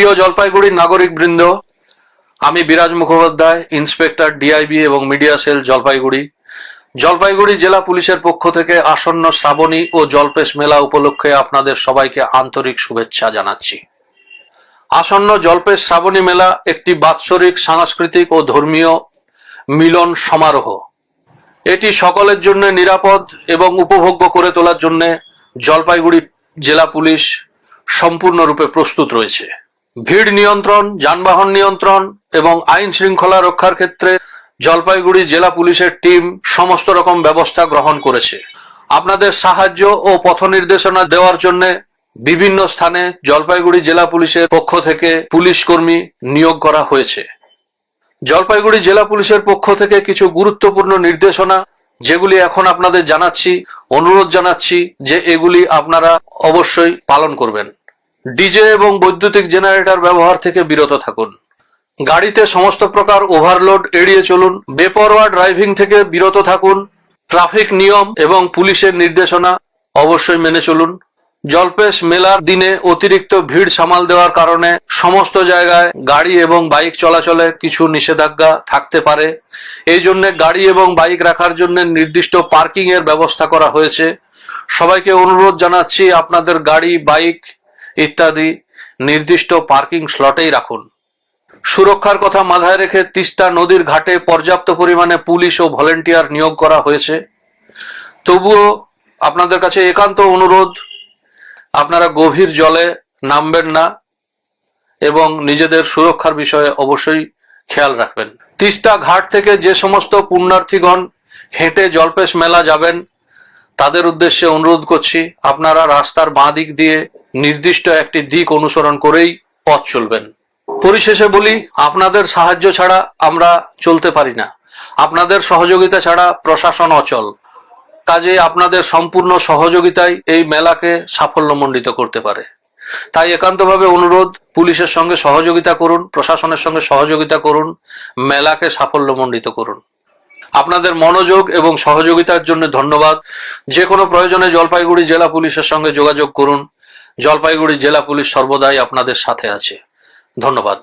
প্রিয় জলপাইগুড়ির নাগরিক বৃন্দ আমি বিরাজ মুখোপাধ্যায়, ইন্সপেক্টর, ডিআইবি এবং মিডিয়া সেল জলপাইগুড়ি। জলপাইগুড়ি জেলা পুলিশের পক্ষ থেকে আসন্ন শ্রাবণী ও জলপেশ মেলা উপলক্ষে আপনাদের সবাইকে আন্তরিক শুভেচ্ছা জানাচ্ছি। আসন্ন জলপেশ শ্রাবণী মেলা একটি বাৎসরিক সাংস্কৃতিক ও ধর্মীয় মিলন সমারোহ। এটি সকলের জন্য নিরাপদ এবং উপভোগ্য করে তোলার জন্য জলপাইগুড়ি জেলা পুলিশ সম্পূর্ণরূপে প্রস্তুত রয়েছে। ভিড় নিয়ন্ত্রণ, যানবাহন নিয়ন্ত্রণ এবং আইন শৃঙ্খলা রক্ষার ক্ষেত্রে জলপাইগুড়ি জেলা পুলিশের টিম সমস্ত রকম ব্যবস্থা গ্রহণ করেছে। আপনাদের সাহায্য ও পথ নির্দেশনা দেওয়ার জন্য বিভিন্ন স্থানে জলপাইগুড়ি জেলা পুলিশের পক্ষ থেকে পুলিশ কর্মী নিয়োগ করা হয়েছে। জলপাইগুড়ি জেলা পুলিশের পক্ষ থেকে কিছু গুরুত্বপূর্ণ নির্দেশনা, যেগুলি এখন আপনাদের জানাচ্ছি, অনুরোধ জানাচ্ছি যে এগুলি আপনারা অবশ্যই পালন করবেন। ডিজে এবং বৈদ্যুতিক জেনারেটর ব্যবহার থেকে বিরত থাকুন। গাড়িতে সমস্ত প্রকার ওভারলোড এড়িয়ে চলুন। বেপরোয়া ড্রাইভিং থেকে বিরত থাকুন। ট্রাফিক নিয়ম এবং পুলিশের নির্দেশনা অবশ্যই মেনে চলুন। জলপেশ মেলার দিনে অতিরিক্ত ভিড় সামাল দেওয়ার কারণে সমস্ত জায়গায় গাড়ি এবং বাইক চলাচলে কিছু নিষেধাজ্ঞা থাকতে পারে। এই জন্য গাড়ি এবং বাইক রাখার জন্য নির্দিষ্ট পার্কিং এর ব্যবস্থা করা হয়েছে। সবাইকে অনুরোধ জানাচ্ছি আপনাদের গাড়ি, বাইক ইত্যাদি নির্দিষ্ট পার্কিং স্লটেই রাখুন। সুরক্ষার কথা মাথায় রেখে তিস্তা নদীর ঘাটে পর্যাপ্ত পরিমাণে পুলিশ ও ভলেন্টিয়ার নিয়োগ করা হয়েছে। তবুও আপনাদের কাছে একান্ত অনুরোধ, আপনারা গভীর জলে নামবেন না এবং নিজেদের সুরক্ষার বিষয়ে অবশ্যই খেয়াল রাখবেন। তিস্তা ঘাট থেকে যে সমস্ত পুণ্যার্থীগণ হেঁটে জলপেশ মেলা যাবেন, তাদের উদ্দেশ্যে অনুরোধ করছি, আপনারা রাস্তার বাঁ দিক দিয়ে নির্দিষ্ট একটি দিক অনুসরণ করেই পথ চলবেন। পরিশেষে বলি, আপনাদের সাহায্য ছাড়া আমরা চলতে পারি না। আপনাদের সহযোগিতা ছাড়া প্রশাসন অচল। কাজে আপনাদের সম্পূর্ণ সহযোগিতাই এই মেলাকে সাফল্যমণ্ডিত করতে পারে। তাই একান্তভাবে অনুরোধ, পুলিশের সঙ্গে সহযোগিতা করুন, প্রশাসনের সঙ্গে সহযোগিতা করুন, মেলাকে সাফল্যমণ্ডিত করুন। আপনাদের মনোযোগ এবং সহযোগিতার জন্য ধন্যবাদ। যে কোনো প্রয়োজনে জলপাইগুড়ি জেলা পুলিশের সঙ্গে যোগাযোগ করুন। জলপাইগুড়ি জেলা পুলিশ সর্বদাই আপনাদের সাথে আছে। ধন্যবাদ।